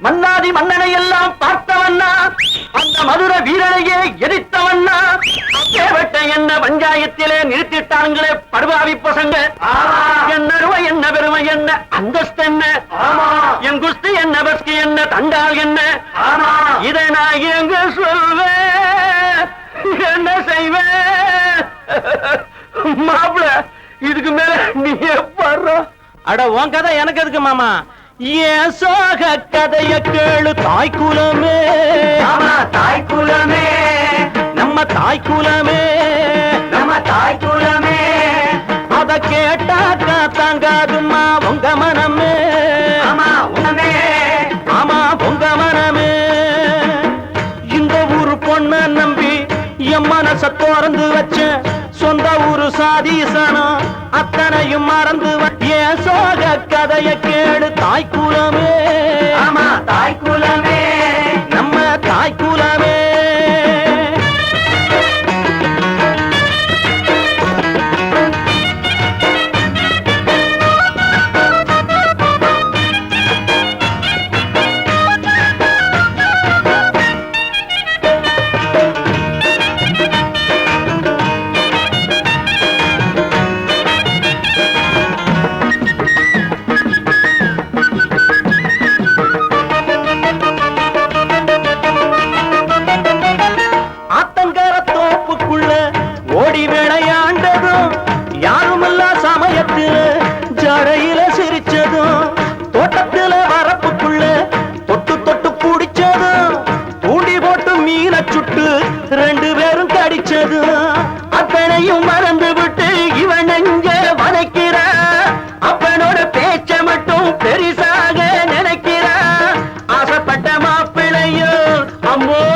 மன்னாதி மன்னனை எல்லாம் பார்த்தவண்ணா அந்த மதுர வீரனையே எதிர்த்தவண்ணா. அப்பேவட்ட என்ன பஞ்சாயத்திலே நிறுத்திட்டாங்களே படுவாவி பசங்க. என்ன அருமை என்ன பெருமை என்ன அந்தஸ்து என்ன? என் குஸ்தி என்ன பஸ்கி என்ன தண்டால் என்ன? இதை நான் எங்க சொல்வேன். என்ன செய்வேன்? மாப்பிள இதுக்கு மேல நீ பாடுற அட உன் கதை எனக்கு எதுக்கு மாமா? ஏன் சோக கதைய கேளு தாய் குலமே? தாய் குலமே. நம்ம தாய் குலமே. நம்ம தாய் குலமே. அத கேட்டாக்கா தாங்காதுமா உங்க மனமே. ஆமா உங்க மனமே. இந்த ஊரு பொண்ண நம்பி என் மனச திறந்து வச்ச சொந்த ஊரு சாதீசனம் அத்தனையும் மறந்து வ- ஏன் சோக கதைய கேடு தாய்க்குலமே. ஆமா தாய்க்குலமே. ¡Rambo!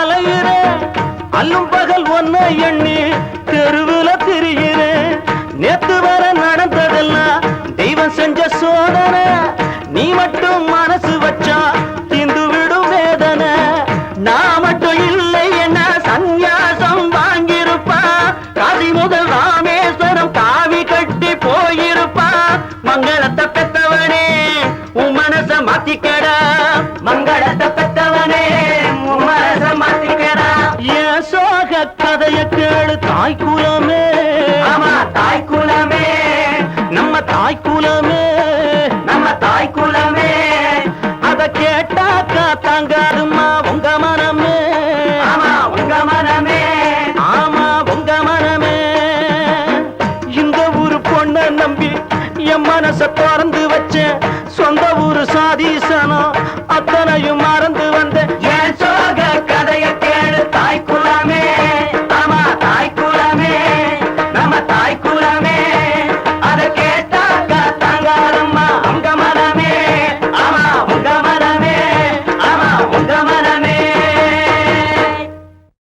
அலையிறேன் அல்லும் பகல் ஒன்ன எண்ணி தெருவுல திரிகிறேன் நேத்து வர நடந்ததெல்லாம் தெய்வம் செஞ்ச சோதனை. நீ மட்டும் மனசு வச்சா திந்து விடும் வேதனை. நான் மட்டும் இல்லை என்ன சந்நியாசம் வாங்கியிருப்பா. காதி முதல் ராமேஸ்வரம் காவி கட்டி போயிருப்பா. மங்களத்தை பெத்தவனே உன் மனச மாத்திக்கடா. மங்களத்தை கதைய கேளு தாய் குலமே தாய் குலமே நம்ம தாய் குலமே நம்ம தாய் குலமே அத கேட்டாக்கா தாங்காதுமா உங்க மனமே. உங்க மனமே. ஆமா உங்க மனமே. இந்த ஊரு பொண்ண நம்பி என் மனச திறந்து வச்ச சொந்த ஊரு சாதி